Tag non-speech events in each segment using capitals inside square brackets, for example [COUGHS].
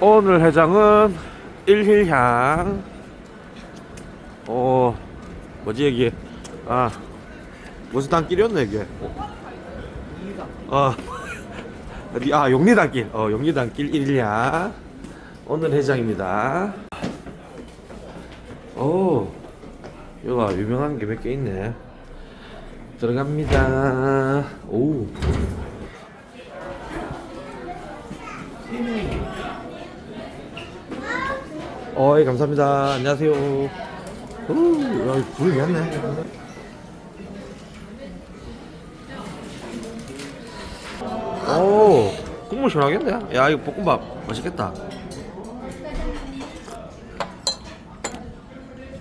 오늘 해장은 일힐향. 어, 뭐지 여기? 아, 무슨 단길이었네 이게? 어, 어디? [LAUGHS] 아, 용리단길. 어, 용리단길 일힐향. 오늘 해장입니다. 오, 여기가 유명한 게 몇 개 있네. 들어갑니다. 오. 어이 감사합니다. 안녕하세요. 오, 야, 불이 미안네. 오, 국물 시원하겠네. 야, 이거 볶음밥 맛있겠다.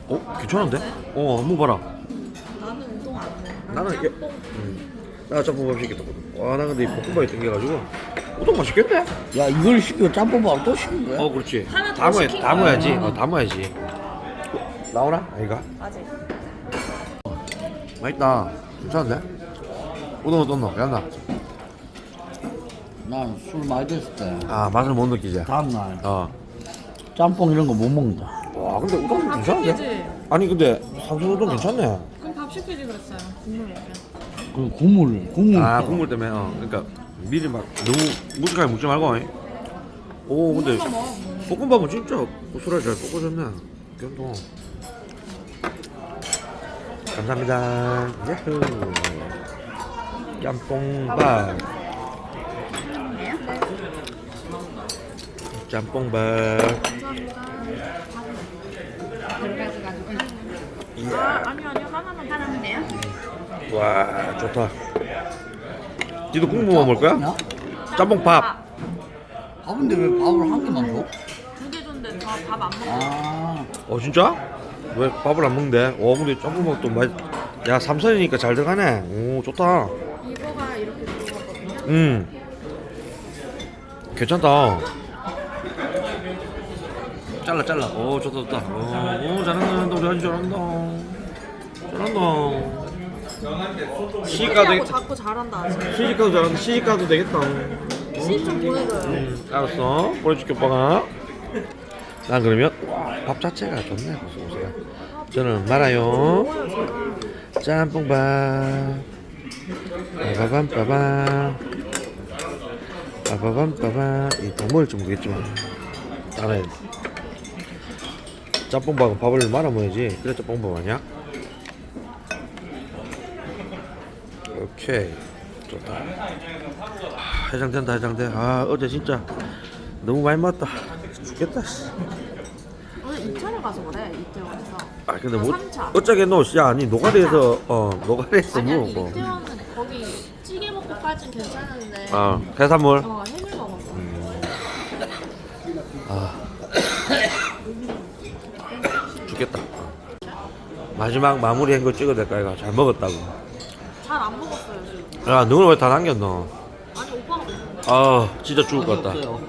어, 괜찮은데? 어, 한번 봐라. 나는 우동 안. 나는 이게, 음, 나 짬뽕밥 시켰거든. 와, 나 근데 이 볶음밥이 땡겨가지고 우동 맛있겠네. 야 이걸 시키고 짬뽕밥 또 시킨 거야? 어, 그렇지. 하나 더 담아야, 시킨 담아야지. 어, 담아야지. 나오나? 아이가? 아직. 맛있다. 괜찮은데? 우동 어떻노? 야나. 난 술 많이 됐을 때 아, 맛을 못 느끼지? 다음날 어. 짬뽕 이런 거 못 먹는다 와, 근데 우동 밥 괜찮은데? 시키지. 아니, 근데 삼선 우동 괜찮네. 그럼 밥 시키지 그랬어요. 국물 먹게. 그 국물 국물 아. 국물 때문에, 어. 그러니까 미리 막 너무 무식하게 먹지 말고. 잉? 오, 근데. 볶음밥은 진짜 고소하게 잘 볶아줬네. 견동. 감사합니다. 야호. 짬뽕밥. 짬뽕밥. 아, 아니요, 아니요. 하나만 하나면 돼요? 와, 좋다. 니도 국물 먹을 거야? 야? 짬뽕 밥. 밥인데 왜 밥을 한 개만 줘? 두개 줬는데 다밥안 먹어. 아 어, 진짜? 왜 밥을 안 먹는데? 와, 근데 짬뽕 밥도 맛. 야, 삼선이니까 잘 들어가네. 오, 좋다. 이거가 이렇게 들어갔거든요. 음. 괜찮다. 잘라 잘라. 오 좋다 좋다. 오, 오 잘한다. 우리 아주 잘한다. 잘한다. 시집가도 하고. 자꾸 잘한다. 시집가도 잘한다. 시집가도 되겠다. 시집 좀 보내줘요. 음, 알았어. 보내줄게 오빠가. 난 그러면 와, 밥 자체가 좋네. 보세요 보세요. 저는 말아요. 짬뽕밥. 빠바밤 빠밤. 빠바밤 빠밤. 이더 먹을 줄 모르겠지만 나는 짬뽕밥은 밥을 말아 먹어야지. 그래 짬뽕밥 아니야? 오케이 좋다. 아, 해장된다 해장돼. 아 어제 진짜 너무 많이 먹었다. 죽겠다. 씨. 오늘 이태원 가서 그래. 이태원에서. 아 근데 나뭐 삼차. 어쩌게 너야 아니 노가리에서 어 노가리에서 아니 뭐 아니 뭐. 이태원은 거기 찌개 먹고까진 괜찮은데. 아 해산물. 어 해물 먹었어. [COUGHS] 죽겠다. 어. 마지막 마무리한 거 찍어야 될까 이가 잘 먹었다고. 잘 안 먹었어요 지금. 야 너는 왜다 남겼노? 아니 오빠가 먹는 아 진짜 죽을 것 같다. 없어요.